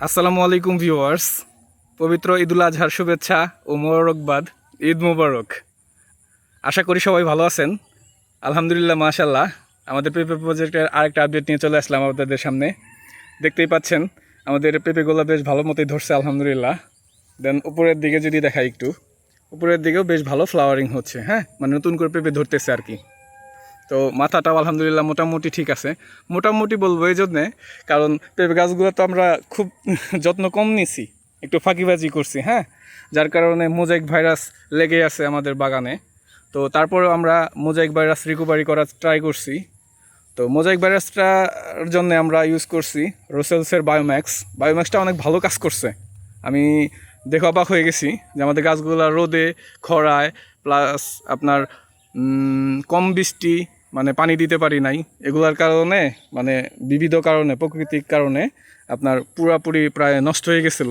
আসসালামু আলাইকুম ভিউয়ার্স। পবিত্র ঈদুল আজহার শুভেচ্ছা ও মোবারকবাদ। ঈদ মোবারক। আশা করি সবাই ভালো আছেন। আলহামদুলিল্লাহ মাশাল্লাহ আমাদের পেঁপে প্রজেক্টের আরেকটা আপডেট নিয়ে চলে আসলাম আপনাদের সামনে। দেখতেই পাচ্ছেন, আমাদের পেঁপেগুলো বেশ ভালো মতোই ধরছে, আলহামদুলিল্লাহ। দেন উপরের দিকে যদি দেখাই একটু, উপরের দিকেও বেশ ভালো ফ্লাওয়ারিং হচ্ছে হ্যাঁ? মানে নতুন করে পেঁপে ধরতেছে আর কি। তো মাথাটাও আলহামদুলিল্লাহ মোটামুটি ঠিক আছে। মোটামুটি বলব এই জন্যে, কারণ পেঁপে গাছগুলো তো আমরা খুব যত্ন কম নিছি, একটু ফাঁকিবাজি করছি হ্যাঁ? যার কারণে মোজাইক ভাইরাস লেগে আছে আমাদের বাগানে। তো তারপরেও আমরা মোজাইক ভাইরাস রিকভারি করার ট্রাই করছি। তো মোজাইক ভাইরাসটার জন্য আমরা ইউজ করছি রোসেলসের বায়োম্যাক্স বায়োম্যাক্সটা অনেক ভালো কাজ করছে। আমি দেখে অবাক হয়ে গেছি যে আমাদের গাছগুলো রোদে খরায় প্লাস আপনার কম বৃষ্টি মানে পানি দিতে পারি নাই। এগুলার কারণে মানে বিবিধ কারণে, প্রকৃতিক কারণে আপনার পুরাপুরি প্রায় নষ্ট হয়ে গেছিল।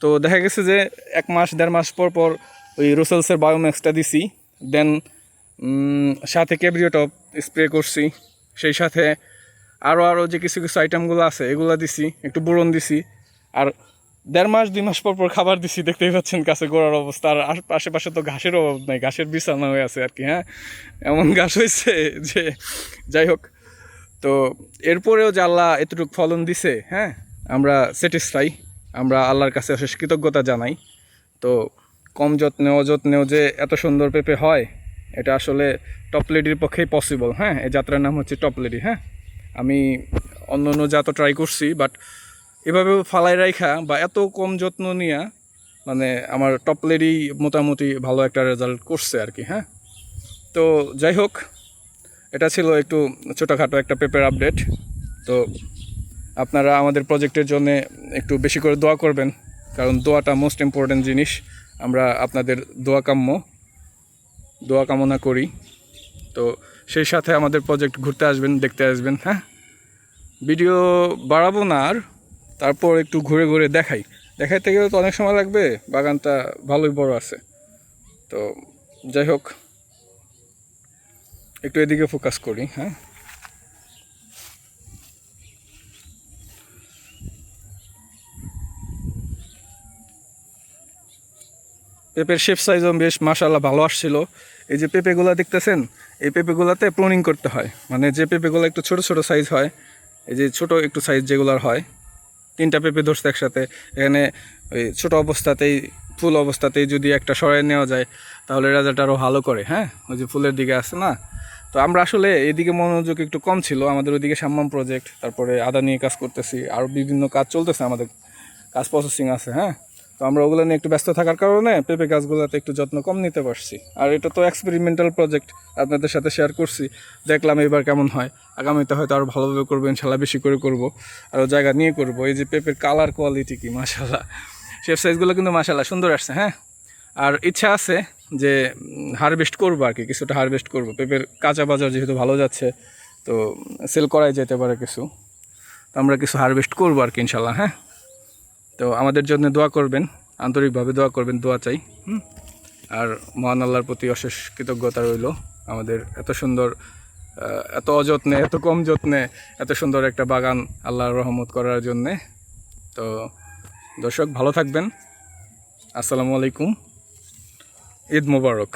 তো দেখা গেছে যে এক মাস, দেড় মাস পর পর ওই রোসেলসের বায়োম্যাক্সটা দিছি। দেন সাথে ক্যাব্রিওটপ স্প্রে করছি। সেই সাথে আরও আরও যে কিছু কিছু আইটেমগুলো আছে, এগুলো দিছি, একটু বুড়ন দিছি। আর দেড় মাস, দুই মাস পর পর খাবার দিছি, দেখতেই পাচ্ছেন কাছে গোড়ার অবস্থা। আর আশ- আশেপাশে তো ঘাসের অভাব নাই, ঘাসের বিছানা হয়ে আছে আর কি হ্যাঁ? এমন ঘাস হয়েছে যে, যাই হোক। তো এরপরেও যে আল্লাহ এতটুকু ফলন দিছে হ্যাঁ? আমরা স্যাটিসফাই আমরা আল্লাহর কাছে অশেষ কৃতজ্ঞতা জানাই। তো কম যত্নে, অযত্নেও যে এত সুন্দর পেঁপে হয়, এটা আসলে টপ লেডির পক্ষেই পসিবল হ্যাঁ? এই যাত্রার নাম হচ্ছে টপ লেডি হ্যাঁ? আমি অন্য অন্য জাতও ট্রাই করছি বাট এভাবে ফালাই রাখা বা এত কম যত্ন নিয়ে মানে আমার টপ লেডি মোটামুটি ভালো একটা রেজাল্ট করছে আর কি হ্যাঁ? তো যাই হোক, এটা ছিল একটু ছোটোখাটো একটা পেপার আপডেট তো আপনারা আমাদের প্রজেক্টের জন্য একটু বেশি করে দোয়া করবেন, কারণ দোয়াটা মোস্ট ইম্পর্ট্যান্ট জিনিস। আমরা আপনাদের দোয়া কাম্য, দোয়া কামনা করি। তো সেই সাথে আমাদের প্রজেক্ট ঘুরতে আসবেন, দেখতে আসবেন হ্যাঁ? ভিডিও বাড়াবো না আর তারপর একটু ঘুরে ঘুরে দেখাই। দেখাইতে গেলে তো অনেক সময় লাগবে, বাগানটা ভালোই বড় আছে। তো যাই হোক, একটু এদিকে ফোকাস করি হ্যাঁ। পেঁপের শেপ সাইজও বেশ মাশাল্লাহ ভালো আসছিল। এই যে পেঁপেগুলো দেখতেছেন, এই পেঁপেগুলোতে প্রুনিং করতে হয়। মানে যে পেঁপেগুলো একটু ছোট ছোট সাইজ হয়, এই যে ছোট একটু সাইজ যেগুলোর হয় তিনটা পেঁপে ধরছে একসাথে। এখানে ওই ছোটো অবস্থাতেই, ফুল অবস্থাতেই যদি একটা সরাই নেওয়া যায়, তাহলে রেজাল্ট আরও ভালো করে হ্যাঁ? ওই যে ফুলের দিকে আছে না? তো আমরা আসলে এদিকে মনোযোগ একটু কম ছিল, আমাদের ওইদিকে সাম্মাম প্রজেক্ট তারপরে আদা নিয়ে কাজ করতেছি আরও বিভিন্ন কাজ চলতেছে আমাদের, কাজ প্রসেসিং আছে হ্যাঁ? তো আমরা ওগুলো নিয়ে একটু ব্যস্ত থাকার কারণে পেঁপে গাছগুলোতে একটু যত্ন কম নিতে পারছি। আর এটা তো এক্সপেরিমেন্টাল প্রজেক্ট আপনাদের সাথে শেয়ার করছি। দেখলাম এবার কেমন হয়। আগামীতে হয়তো আরও ভালোভাবে করব, ইনশাল্লাহ বেশি করে করব। আরও জায়গা নিয়ে করব। এই যে পেঁপের কালার কোয়ালিটি কি, মাশাল্লাহ। শেপ সাইজগুলো কিন্তু মাশাল্লাহ সুন্দর আসছে হ্যাঁ? আর ইচ্ছা আছে যে হারভেস্ট করব আর কি, কিছুটা হারভেস্ট করব। পেঁপের কাঁচা বাজার যেহেতু ভালো যাচ্ছে, তো সেল করাই যেতে পারে কিছু। তো আমরা কিছু হারভেস্ট করব আর কি, ইনশাল্লাহ হ্যাঁ? তো আমাদের জন্য দোয়া করবেন, আন্তরিকভাবে দোয়া করবেন, দোয়া চাই। আর মহান আল্লাহর প্রতি অশেষ কৃতজ্ঞতা রইল। আমাদের এত সুন্দর এত অযত্নে, এত কম যত্নে, এত সুন্দর একটা বাগান আল্লাহর রহমত করার জন্যে। তো দর্শক, ভালো থাকবেন। আসসালামু আলাইকুম। ঈদ মোবারক।